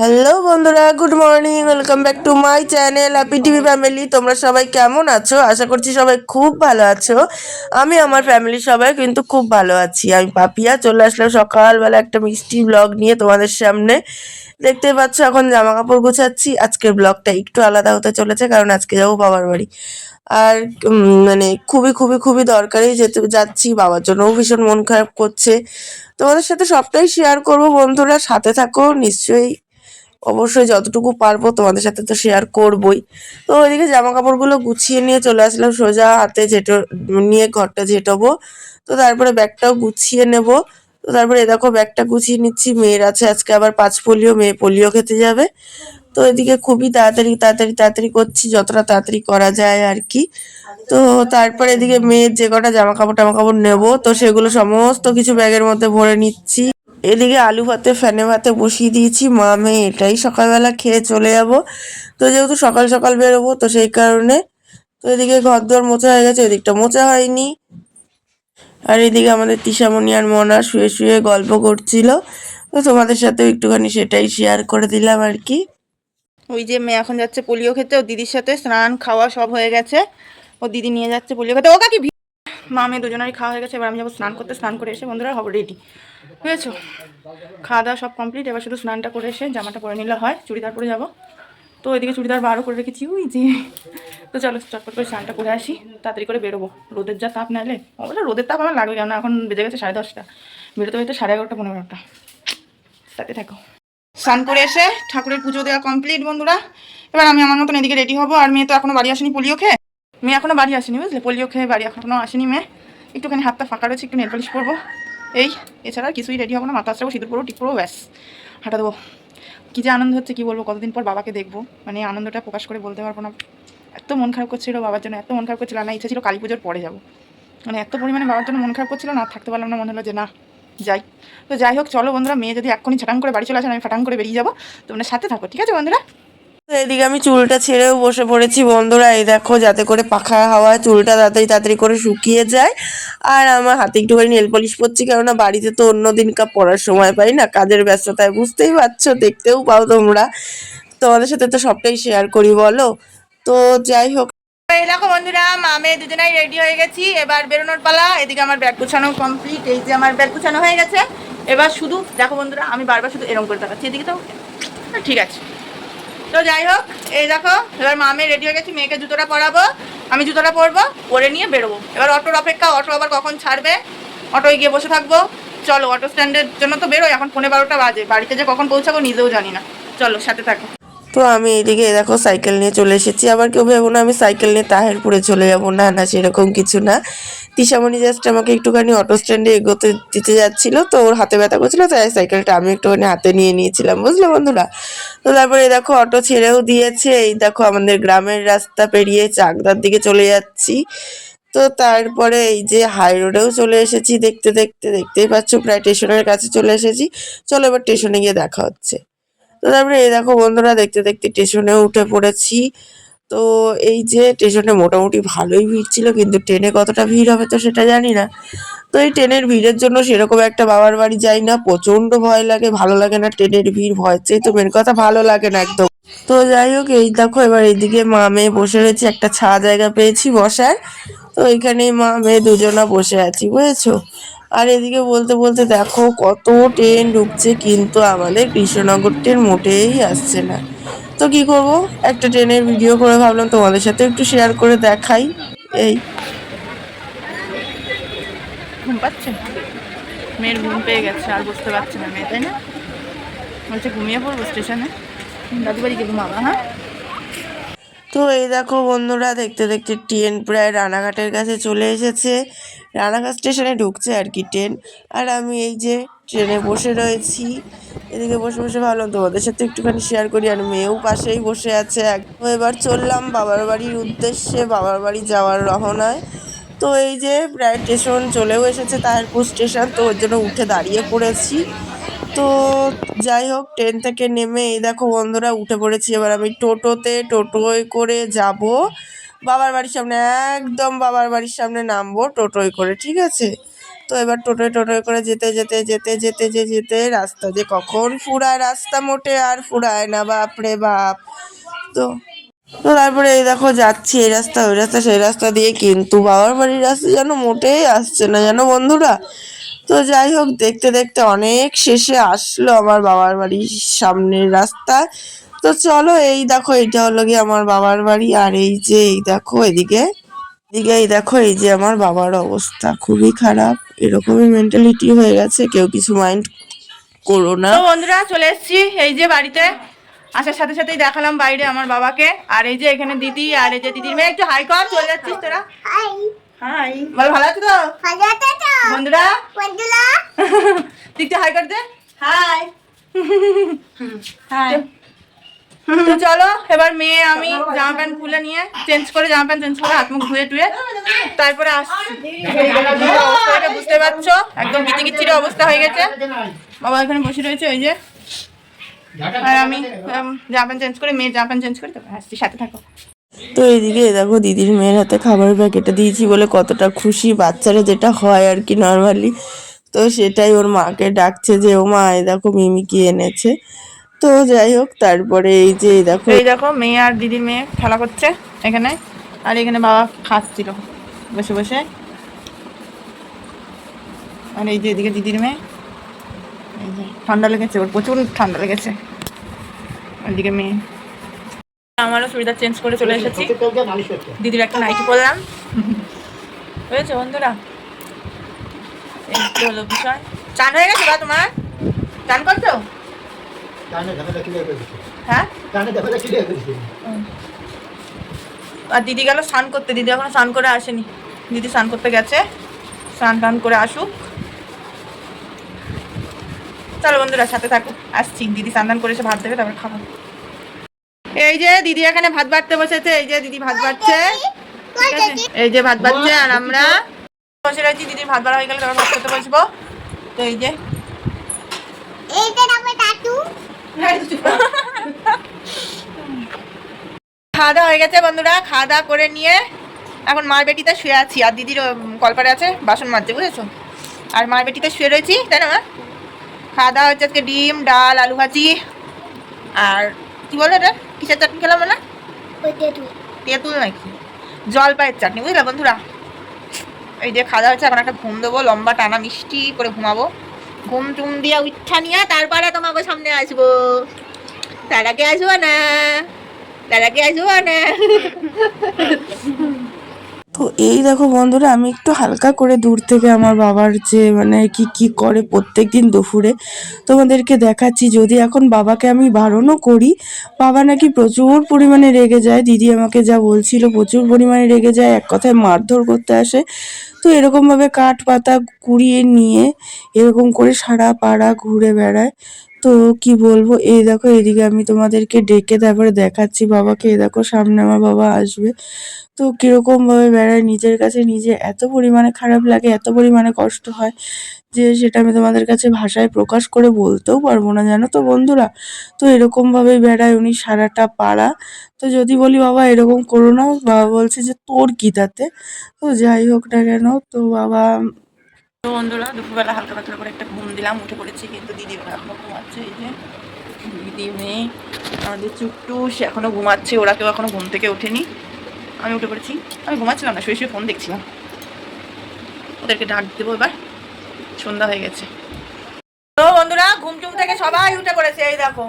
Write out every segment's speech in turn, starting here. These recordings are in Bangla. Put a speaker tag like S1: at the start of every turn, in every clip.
S1: হ্যালো বন্ধুরা, good morning, welcome back to my channel happy TV family তোমরা সবাই কেমন আছো? আশা করছি সবাই খুব ভালো আছো। আমি আমার ফ্যামিলি সবাই কিন্তু খুব ভালো আছি। আমি পাপিয়া চলে আসলাম সকালবেলা একটা মিষ্টি ব্লগ নিয়ে তোমাদের সামনে। দেখতে পাচ্ছ, এখন জামা কাপড় গোছাচ্ছি। আজকের ব্লগটা একটু আলাদা হতে চলেছে, কারণ আজকে যাব বাবার বাড়ি। আর মানে খুবই খুবই খুবই দরকারি যেতে যাচ্ছি, বাবার জন্যও ভীষণ মন খারাপ করছে। তোমাদের সাথে সবটাই শেয়ার করব বন্ধুরা, সাথে থাকো, নিশ্চয়ই অবশ্যই যতটুকু পারব তোমাদের সাথে তো শেয়ার করবই। তো ওইদিকে জামা কাপড়গুলো গুছিয়ে নিয়ে চলে আসলাম, সোজা হাতে যেটো নিয়ে ঘরটা ঝেঁটবো। তো তারপরে ব্যাগটাও গুছিয়ে নেব। তো তারপরে এ দেখো ব্যাগটা গুছিয়ে নিচ্ছি, মেয়ের আছে, আজকে আবার পাঁচ পোলিও, মেয়ে পোলিও খেতে যাবে। তো এদিকে খুবই তাড়াতাড়ি তাড়াতাড়ি তাড়াতাড়ি করছি, যতটা তাড়াতাড়ি করা যায় আর কি। তো তারপরে এদিকে মেয়ের যে কটা জামা কাপড় টামা কাপড় নেব, তো সেগুলো সমস্ত কিছু ব্যাগের মধ্যে ভরে নিচ্ছি। এদিকে আলু ভাতে ফ্যানে ভাতে বসিয়ে দিয়েছি। মা, মেয়ে, এটাই সকালবেলা খেয়ে চলে যাব। তো যেহেতু সকাল সকাল বেরোবো, তো সেই কারণে তো এদিকে ঘর দর মোছা হয়ে গেছে, এদিকটা মোচা হয়নি। আর এদিকে আমাদের তিশামণি আর মনা শুয়ে শুয়ে গল্প করছিল। তো তোমাদের সাথে একটুখানি সেটাই শেয়ার করে দিলাম আর কি।
S2: ওই যে মেয়ে এখন যাচ্ছে পোলিও খেতে, ও দিদির সাথে স্নান, খাওয়া সব হয়ে গেছে। ও দিদি নিয়ে যাচ্ছে পোলিও খেতে। ও কাকি মা, মেয়ে দুজনেরই খাওয়া হয়ে গেছে, এবার আমি যাব স্নান করতে। স্নান করে এসে বন্ধুরা, হব রেডি বুঝেছ? খাওয়া দাওয়া সব কমপ্লিট এবার শুধু স্নানটা করে এসে জামাটা পরে নিলে হয়, চুড়িদার পরে যাব। তো ওইদিকে চুড়িদার বারও করে রেখেছি, ওই যে। তো চলো, চটপট করে স্নানটা করে আসি, তাড়াতাড়ি করে বেরোবো। রোদের যা তাপ নাহলে অবশ্য রোদের তাপ আমার লাগবে কেন এখন বেজে গেছে সাড়ে দশটা। বেরোতে বেরোতে সাড়ে এগারোটা, পনেরো বারোটা সাথে থাকো। স্নান করে এসে ঠাকুরের পুজো দেওয়া কমপ্লিট বন্ধুরা। এবার আমি আমার মতন এদিকে রেডি হব, আর মেয়ে তো এখনও বাড়ি আসেনি পোলিও খেয়ে। মেয়ে এখনও বাড়ি আসেনি, বুঝলে? পোলিও খেয়ে বাড়ি এখনও আসেনি মেয়ে। একটুখানি হাতটা ফাঁকা রয়েছে, একটু নেল পালিশ করব। এই, এছাড়া কিছুই রেডি হব না, মাথা আসব সিঁদুর পরবো, টিপ পরবো, ব্যাস, হাঁটা দেবো। কী যে আনন্দ হচ্ছে, কি বলব, কতদিন পর বাবাকে দেখব মানে আনন্দটা প্রকাশ করে বলতে পারব না। এত মন খারাপ করছিল বাবার জন্য, এত মন খারাপ করছিল না, ইচ্ছা ছিল কালী পুজোর পরে যাব। মানে এত পরিমাণে বাবার জন্য মন খারাপ করছিল, না, থাকতে পারলাম না, মনে হলো যে না, যাই। তো যাই হোক, চলো বন্ধুরা, মেয়ে যদি এক্ষুনি ছাটাং করে বাড়ি চলে আসেন আমি ফাটাং করে বেরিয়ে যাব। তোমরা সাথে থাকো, ঠিক আছে বন্ধুরা?
S1: এদিকে আমি চুলটা ছেড়েও বসে পড়েছি বন্ধুরা, এই দেখো যাতে করে পাখা হাওয়ায় চুলটা তাড়াতাড়ি তাড়াতাড়ি করে শুকিয়ে যায়। আর আমার হাতে একটুখানি নেল পলিশ পরছি, কেননা বাড়িতে তো অন্য দিনকা পড়ার সময় পাই না, কাজের ব্যস্ততায় বুঝতেই পারছ, দেখতেও পাও তোমরা। তোমাদের সাথে তো সবটাই শেয়ার করি, বলো? তো যাই হোক।
S2: এই দেখো বন্ধুরা, মামে দুজনাই রেডি হয়ে গেছি, এবার বেরোনোর পালা, এদিকে আমার ব্যাগ গুছানো কমপ্লিট এই যে আমার ব্যাগ গুছানো হয়ে গেছে। এবার শুধু, দেখো বন্ধুরা, আমি বারবার শুধু এরকম করে তাকাচ্ছি, এদিকে তো, ঠিক আছে। তো যাই হোক, এই দেখো, এবার মামে রেডি হয়ে গেছি, মেয়েকে জুতোটা পরাবো। আমি জুতোটা পরবো, পরে নিয়ে বেরোবো। এবার অটোর অপেক্ষা, অটো আবার কখন ছাড়বে? অটোয় গিয়ে বসে থাকব। চলো, অটো স্ট্যান্ডের জন্য তো বেরোয় এখন পনেরো বারোটা বাজে। বাড়িতে যে কখন পৌঁছাবো নিজেও জানি না। চলো, সাথে থাকো।
S1: তো আমি এদিকে দেখো সাইকেল নিয়ে চলে এসেছি। আবার কেউ ভেবো না আমি সাইকেল নিয়ে তাহেরপুরে চলে যাব। না না, সেরকম কিছু না। তিশামণি জাস্ট আমাকে একটুখানি অটো স্ট্যান্ডে এগোতে দিতে যাচ্ছিল, তো ওর হাতে ব্যথা করছিল, তাই সাইকেলটা আমি একটুখানি হাতে নিয়ে নিয়েছিলাম, বুঝলে বন্ধুরা? তো তারপরে দেখো অটো ছেড়েও দিয়েছে। এই দেখো আমাদের গ্রামের রাস্তা পেরিয়ে চাকদার দিকে চলে যাচ্ছি। তো তারপরে এই যে হাই রোডেও চলে এসেছি দেখতে দেখতে, দেখতেই পাচ্ছ, প্রায় স্টেশনের কাছে চলে এসেছি। চলো এবার স্টেশনে গিয়ে দেখা হচ্ছে। তো তারপরে এই দেখো বন্ধুরা, দেখতে দেখতে স্টেশনে উঠে পড়েছি। তো এই যে স্টেশনে মোটামুটি ভালোই ভিড় ছিল, কিন্তু ট্রেনে কতটা ভিড় হবে তো সেটা জানি না। তো এই ট্রেনের ভিড়ের জন্য সেরকম একটা বাবার বাড়ি যাই না প্রচণ্ড ভয় লাগে, ভালো লাগে না ট্রেনের ভিড় ভয় চেয়ে তো মেন কথা ভালো লাগে না একদম। তো যাই হোক, এই দেখো এবার এইদিকে মা মেয়ে বসে রয়েছে, একটা ছা জায়গা পেয়েছি বসার। তো এখানেই মা মেয়ে দুজনা বসে আছি, বুঝেছ? আর এদিকে বলতে বলতে দেখো কত ট্রেন ঢুকছে, কিন্তু আমাদের কৃষ্ণনগর ট্রেন মোটেই আসছে না। তো কি করব? একটা ট্রেনের ভিডিও করে ভাবলাম তোমাদের সাথে একটু শেয়ার করে দেখাই। এই।
S2: ঘুম পাচ্ছে? মেয়ের ঘুম পেয়ে গেছে, আর বুঝতে পারছে না মেয়ে, তাই না? বলছে ঘুমিয়ে পড়ব স্টেশনে? দাদু বাড়ি গেলুম হ্যাঁ?
S1: তো এই দেখো বন্ধুরা, দেখতে দেখতে ট্রেন প্রায় রানাঘাটের কাছে চলে এসেছে। রানাঘাট স্টেশনে ঢুকছে আর কি ট্রেন। আর আমি এই যে ট্রেনে বসে রয়েছি, এদিকে বসে বসে ভাবলাম তোমাদের সাথে একটুখানি শেয়ার করি। আর মেয়েও পাশেই বসে আছে। এবার চললাম বাবার বাড়ির উদ্দেশ্যে, বাবার বাড়ি যাওয়ার রহনায়। তো এই যে প্রায় স্টেশন চলেও এসেছে তাহিরপুর স্টেশন তো ওর জন্য উঠে দাঁড়িয়ে পড়েছি। তো যাই হোক ট্রেন থেকে নেমে এই দেখো বন্ধুরা উঠে পড়েছি। এবার আমি টোটোতে, টোটোয় করে যাব। বাবার বাড়ির সামনে, একদম বাবার বাড়ির সামনে নামবো টোটোয় করে, ঠিক আছে? তো এবার টোটোয় টোটোয় করে যেতে যেতে যেতে যেতে, যে, যেতে রাস্তা যে কখন ফুরায়, রাস্তা মোটে আর ফুরায় না বাপরে বাপ। তো তো তারপরে এই দেখো যাচ্ছি এই রাস্তা, ওই রাস্তা, সেই রাস্তা দিয়ে, কিন্তু বাবার বাড়ির রাস্তা যেন মোটেই আসছে না, জানো বন্ধুরা? তো যাই হোক দেখতে দেখতে অনেক শেষে আসলো আমার বাবার বাড়ির সামনের রাস্তা তো চলো এই দেখো এইটা হলো গিয়ে আমার বাবার বাড়ি আর এই যে এই দেখো এদিকে এদিকে এই দেখো এই যে আমার বাবার অবস্থা খুবই খারাপ এরকমই মেন্টালিটি হয়ে গেছে কেউ কিছু মাইন্ড করো না।
S2: তো বন্ধুরা চলে এসেছি এই যে বাড়িতে আসার সাথে সাথেই দেখালাম বাইরে আমার বাবাকে আর এই যে এখানে দিদি আর এই যে দিদির মেয়ে একটু হাই কর চলে যাচ্ছিস তোরা।
S3: হাই।
S2: বল ভালো আছো তো?
S3: ভালো আছো তো।
S2: বন্ধুরা?
S3: বন্ধুরা?
S2: একটু হাই কর দে হাই। হাই। তো চলো এবার মেয়ে আমি জামা প্যান্ট খুলে নিয়ে চেঞ্জ করে জামা প্যান্ট চেঞ্জ করে হাত মুখ ধুয়ে টুয়ে তারপরে আসছি। অবস্থাটা বুঝতে পারছ? একদম কিচিকিচির অবস্থা হয়ে গেছে। বাবা এখানে বসে রয়েছে ওই যে। আর আমি জামা প্যান্ট চেঞ্জ করে মেয়ের জামা প্যান্ট চেঞ্জ করে তারপর আসছি সাথে থাকো।
S1: তো এইদিকে দেখো দিদির মেয়ের হাতে খাবারের প্যাকেটে দিয়েছি বলে কতটা খুশি বাচ্চারা যেটা হয় আর কি নর্মালি তো সেটাই ওর মাকে ডাকছে যে, ও মা এই দেখো মিমি কি এনেছে। তো যাই হোক, তারপরে এই যে এই দেখো
S2: এই দেখো মেয়ে আর দিদির মেয়ে খেলা করছে এখানে। আর এখানে বাবা খাচ্ছিল বসে বসে। আর এই যে এদিকে দিদির মেয়ে। ঠান্ডা লেগেছে, ওর প্রচুর ঠান্ডা লেগেছে। ওইদিকে মেয়ে। আমারও চুড়িদার চেঞ্জ করে চলে এসেছি। দিদির একটা নাইটি পরলাম। বুঝেছ বন্ধুরা? এই হলো বিষয়। চান হয়ে গেছে বা তোমার? চান করছ? হ্যাঁ? আর দিদি গেল স্নান করতে। দিদি এখনও স্নান করে আসেনি। দিদি স্নান করতে গেছে। স্নান টান করে আসুক। চলো বন্ধুরা, সাথে থাকো। আসছি। দিদি স্নান করে এসে ভাত দেবে, তারপর খাব। এই যে দিদি এখানে ভাত বাড়তে বসেছে এই যে দিদি ভাত বাড়ছে। এই যে ভাত বাড়ছে আর আমরা বসে রয়েছি দিদি ভাত বাড়া হয়ে গেলে তারপর ভাত খেতে বসবো। তো এই যে। খাওয়া দাওয়া হয়ে গেছে বন্ধুরা খাওয়া দাওয়া করে নিয়ে এখন মার বেটিতে শুয়ে আছি। আর দিদির কলপারে আছে বাসন মাজছে বুঝেছ? আর মার বেটিতে শুয়ে রয়েছি তাই না মা? খাওয়া দাওয়া হচ্ছে আজকে ডিম ডাল আলু ভাজি। আর কি বলে এটা? কিসের চাটনি খেলাম না
S3: ওইটা
S2: তেঁতুল। নাকি? জলপাইয়ের চাটনি বুঝলে বন্ধুরা? এই যে খাওয়া হচ্ছে এখন একটা ঘুম দেবো লম্বা টানা মিষ্টি করে ঘুমাবো। ঘুম টুম দিয়ে উঠা নিয়ে তারপরে তোমাকে সামনে আসব। তার আগে আসব না? তার আগে আসব না?
S1: তো এই দেখো বন্ধুরা, আমি একটু হালকা করে দূর থেকে আমার বাবার যে মানে কি কি করে প্রত্যেক দিন দুপুরে তোমাদেরকে দেখাচ্ছি। যদি এখন বাবাকে আমি বারণও করি, বাবা নাকি প্রচুর পরিমাণে রেগে যায়। দিদি আমাকে যা বলছিল, প্রচুর পরিমাণে রেগে যায়, এক কথায় মারধর করতে আসে। তো এরকমভাবে কাঠ পাতা কুড়িয়ে নিয়ে এরকম করে সারা পাড়া ঘুরে বেড়ায়। তো কি বলব, এই দেখো, এদিকে আমি তোমাদেরকে ডেকে তারপরে দেখাচ্ছি বাবাকে। এই দেখো, সামনে আমার বাবা আসবে। তো কীরকম ভাবে বেড়ায়? নিজের কাছে নিজে এত পরিমাণে খারাপ লাগে, এত পরিমাণে কষ্ট হয় যে সেটা আমি তোমাদের কাছে ভাষায় প্রকাশ করে বলতেও পারব না, জানো তো বন্ধুরা? তো এরকম ভাবে বেড়ায় উনি সারাটা পাড়া। তো যদি বলি, বাবা, এরকম করো না। বাবা বলছে যে, তোর কি তাতে? তো যাই হোক না কেন, তো বাবা
S2: তো বন্ধুরা, দুপুরবেলা হালকা পাতলা করে একটা ঘুম দিলাম, উঠে পড়েছি কিন্তু দিদি ঘুমাচ্ছে এই যে। দিদি মেয়ে, আমাদের চুট্টু, সে এখনও ঘুমাচ্ছে, ওরা কেউ এখনও ঘুম থেকে ওঠেনি। আমি উঠে পড়েছি। আমি ঘুমাচ্ছিলাম না, শুয়ে শুয়ে ফোন দেখছিলাম। ওদেরকে ডাক দেবো এবার। সন্ধ্যা হয়ে গেছে। তো বন্ধুরা, ঘুম টুম থেকে সবাই উঠে পড়েছে, এই দেখো।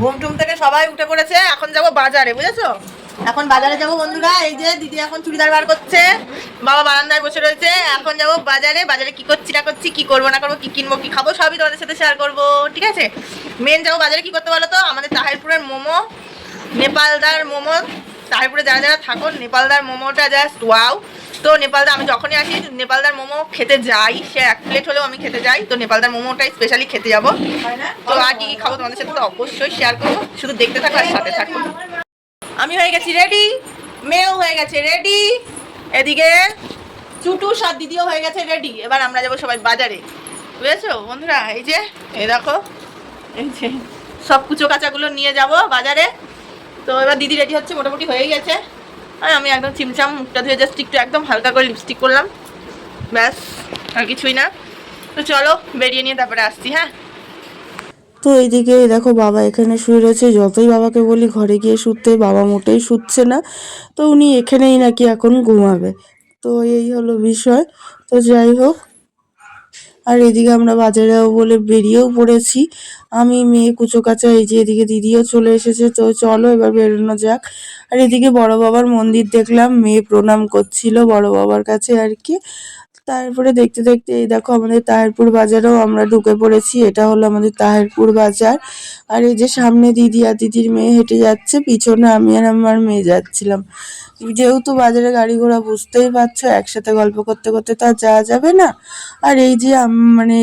S2: ঘুম টুম থেকে সবাই উঠে পড়েছে, এখন যাব বাজারে, বুঝেছ? এখন বাজারে যাব বন্ধুরা, এই যে দিদি এখন চুড়িদার বার করছে, বাবা বারান্দায় বসে রয়েছে, এখন যাব বাজারে বাজারে কি করছি না করছি, কি করব না করব, কি কিনবো, কি খাব, সবই তোমাদের সাথে শেয়ার করব, ঠিক আছে? মেন যাব বাজারে কি করতে বলো তো আমাদের তাহিরপুরের মোমো, নেপালদার মোমো তাহিরপুরে যারা যারা থাকো নেপালদার মোমোটা জাস্ট ওয়াও তো নেপালদা আমি যখনই আসি নেপালদার মোমো খেতে যাই। সে এক প্লেট হলেও আমি খেতে যাই। তো নেপালদার মোমোটাই স্পেশালি খেতে যাব। তো আর কি কি খাব তোমাদের সাথে তো অবশ্যই শেয়ার করব। শুধু দেখতে থাকো আর সাথে থাকো। আমি হয়ে গেছি রেডি মেয়েও হয়ে গেছে রেডি এদিকে চুটু সাত দিদিও হয়ে গেছে রেডি এবার আমরা যাব সবাই বাজারে। বুঝেছ? বন্ধুরা এই যে এই দেখো এই যে সব কুচো কাচাগুলো নিয়ে যাব বাজারে। তো এবার দিদি রেডি হচ্ছে, মোটামুটি হয়ে গেছে। আর আমি একদম চিমচাম মুখটা ধুয়ে জাস্ট একটু একদম হালকা করে লিপস্টিক করলাম। ব্যাস, আর কিছুই না। তো চলো, বেরিয়ে নিয়ে তারপরে আসছি হ্যাঁ?
S1: তো এইদিকে দেখো বাবা এখানে শুয়ে রয়েছে, যতই বাবাকে বলি ঘরে গিয়ে শুতে, বাবা মোটেই শুচ্ছে না। তো উনি এখানেই নাকি এখন ঘুমাবে। তো এই হলো বিষয়। তো যাই হোক আর এদিকে আমরা বাজারেও বলে বেরিয়েও পড়েছি। আমি, মেয়ে কুচো কাচা এই যে এদিকে দিদিও চলে এসেছে। তো চলো এবার বেরোনো যাক। আর এদিকে বড় বাবার মন্দির দেখলাম, মেয়ে প্রণাম করছিল বড় বাবার কাছে আর কি। তারপরে দেখতে দেখতে এই দেখো আমাদের তাহেরপুর বাজারেও আমরা ঢুকে পড়েছি। এটা হলো আমাদের তাহেরপুর বাজার। আর এই যে সামনে দিদি আর দিদির মেয়ে হেঁটে যাচ্ছে, পিছনে আমি আর আমার মেয়ে যাচ্ছিলাম। যেহেতু বাজারে গাড়ি ঘোড়া বুঝতেই পারছ, একসাথে গল্প করতে করতে তো আর যাওয়া যাবে না। আর এই যে মানে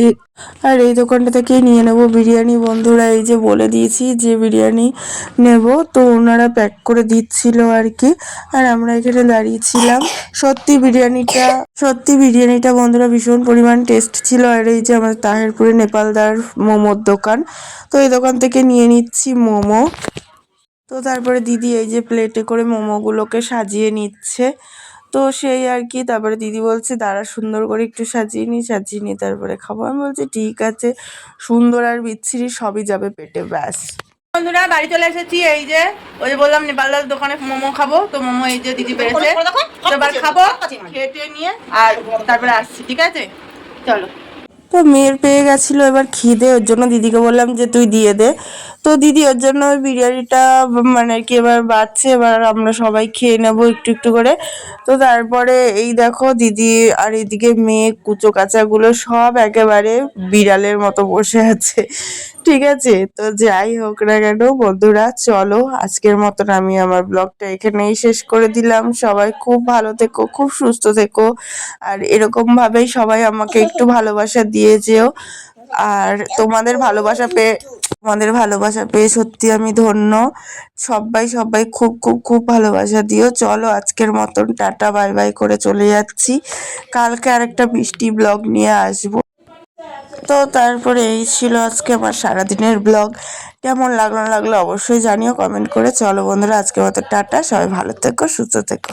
S1: আর এই দোকানটা থেকেই নিয়ে নেব বিরিয়ানি। বন্ধুরা, এই যে বলে দিয়েছি যে বিরিয়ানি নেব, তো ওনারা প্যাক করে দিচ্ছিল আর কি। আর আমরা এখানে দাঁড়িয়েছিলাম সত্যি বিরিয়ানিটা সত্যি বিরিয়ানিটা বন্ধুরা ভীষণ পরিমাণ টেস্ট ছিল। আর এই যে আমাদের তাহেরপুরে নেপালদার মোমোর দোকান। তো এই দোকান থেকে নিয়ে নিচ্ছি মোমো। তো তারপরে দিদি এই যে প্লেটে করে মোমোগুলোকে সাজিয়ে নিচ্ছে। তো সেই আর কি তারপরে দিদি বলছে দাঁড়া সুন্দর করে একটু সাজিয়ে নি সাজিয়ে নি তারপরে খাব। আমি বলছি ঠিক আছে সুন্দর আর বিচ্ছিরি সবই যাবে পেটে ব্যাস।
S2: বন্ধুরা বাড়ি চলে এসেছি এই যে ওই যে বললাম নেপালদার দোকানে মোমো খাব। তো মোমো এই যে দিদি পেরেছে। এবার খাব খেয়ে টেয়ে নিয়ে আর তারপরে আসছি ঠিক আছে? চলো।
S1: তো মেয়ের পেয়ে গেছিল এবার খিদে, ওর জন্য দিদিকে বললাম যে তুই দিয়ে দে। তো দিদি ওর জন্য ওই বিরিয়ানিটা মানে আর কি এবার বাড়ছে, এবার আমরা সবাই খেয়ে নেব একটু একটু করে। তো তারপরে এই দেখো দিদি আর এদিকে মেয়ে কুচো কাচাগুলো সব একেবারে বিড়ালের মতো বসে আছে। ঠিক আছে? তো যাই হোক না কেন বন্ধুরা, চলো আজকের মতন আমি আমার ব্লগটা এখানেই শেষ করে দিলাম। সবাই খুব ভালো থেকো, খুব সুস্থ থেকো। আর এরকম ভাবেই সবাই আমাকে একটু ভালোবাসা দিয়ে যেও। আর তোমাদের ভালোবাসা পেয়ে তোমাদের ভালোবাসা পেয়ে সত্যি আমি ধন্য। সবাই সবাই খুব খুব খুব ভালোবাসা দিও। চলো আজকের মতন টাটা, বাই বাই করে চলে যাচ্ছি। কালকে আরেকটা মিষ্টি ব্লগ নিয়ে আসব। তো তারপরে এই ছিল আজকে আমার সারাদিনের ব্লগ। কেমন লাগল লাগল অবশ্যই জানিও, কমেন্ট করে। চলো বন্ধুরা, আজকের মতো টাটা। সবাই ভালো থেকো, সুস্থ থেকো।